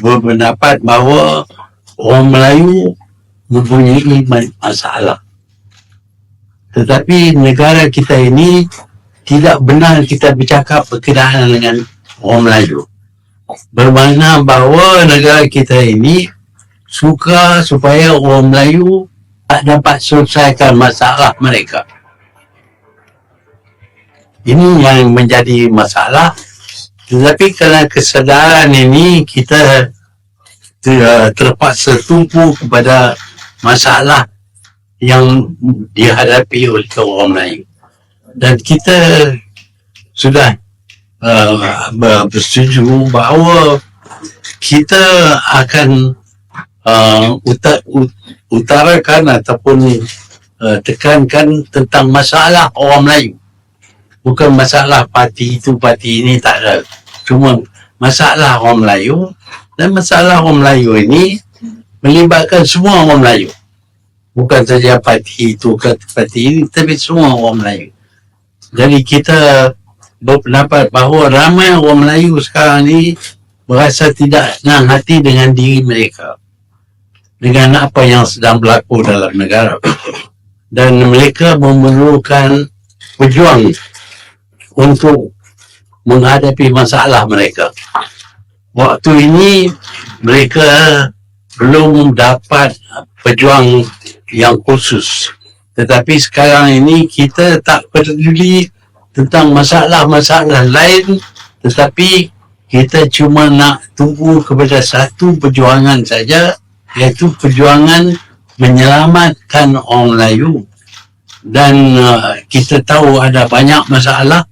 berpendapat bahawa orang Melayu mempunyai ma- masalah. Tetapi negara kita ini tidak benar kita bercakap berkenaan dengan orang Melayu. Bermakna bahawa negara kita ini suka supaya orang Melayu tak dapat selesaikan masalah mereka. Ini yang menjadi masalah. Tetapi kerana kesedaran ini kita ter- terpaksa tumpu kepada masalah yang dihadapi oleh orang Melayu. Dan kita sudah uh, ber- bersetuju bahawa kita akan uh, uta- ut- utarakan ataupun uh, tekankan tentang masalah orang Melayu. Bukan masalah parti itu, parti ini, tak ada. Cuma masalah orang Melayu dan masalah orang Melayu ini melibatkan semua orang Melayu. Bukan saja parti itu ke parti ini, tapi semua orang Melayu. Jadi kita berpendapat bahawa ramai orang Melayu sekarang ni merasa tidak senang hati dengan diri mereka. Dengan apa yang sedang berlaku dalam negara. Dan mereka memerlukan pejuang untuk menghadapi masalah mereka. Waktu ini mereka belum dapat pejuang yang khusus. Tetapi sekarang ini kita tak peduli tentang masalah-masalah lain tetapi kita cuma nak tunggu kepada satu perjuangan saja iaitu perjuangan menyelamatkan orang Melayu dan uh, kita tahu ada banyak masalah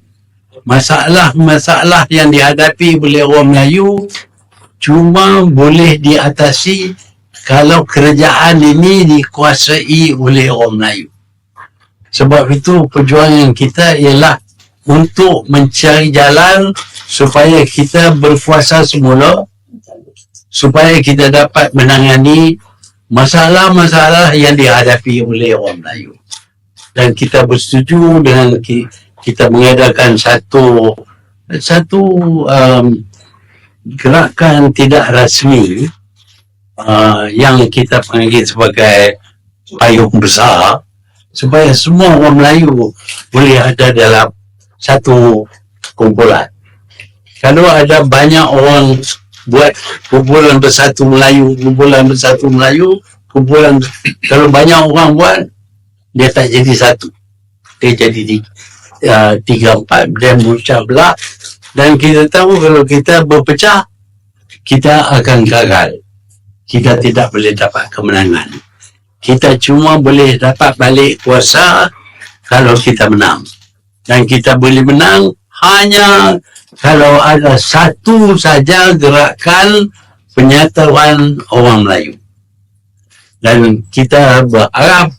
masalah-masalah yang dihadapi oleh orang Melayu cuma boleh diatasi kalau kerajaan ini dikuasai oleh orang Melayu. Sebab itu perjuangan kita ialah untuk mencari jalan supaya kita berkuasa semula supaya kita dapat menangani masalah-masalah yang dihadapi oleh orang Melayu. Dan kita bersetuju dengan ki- kita mengadakan satu satu um, gerakan tidak rasmi uh, yang kita panggil sebagai payung besar supaya semua orang Melayu boleh ada dalam satu kumpulan. Kalau ada banyak orang buat kumpulan bersatu Melayu, kumpulan bersatu Melayu, kumpulan kalau banyak orang buat dia tak jadi satu. Dia jadi tiga empat dan pecah belah dan kita tahu kalau kita berpecah kita akan gagal. Kita tidak boleh dapat kemenangan. Kita cuma boleh dapat balik kuasa kalau kita menang. Dan kita boleh menang hanya kalau ada satu saja gerakan penyatuan orang Melayu. Dan kita berharap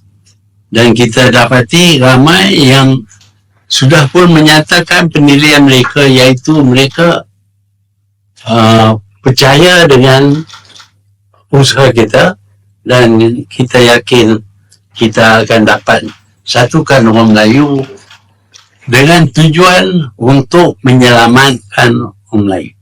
dan kita dapati ramai yang sudah pun menyatakan pendirian mereka iaitu mereka uh, percaya dengan usaha kita dan kita yakin kita akan dapat satukan orang Melayu dengan tujuan untuk menyelamatkan orang Melayu.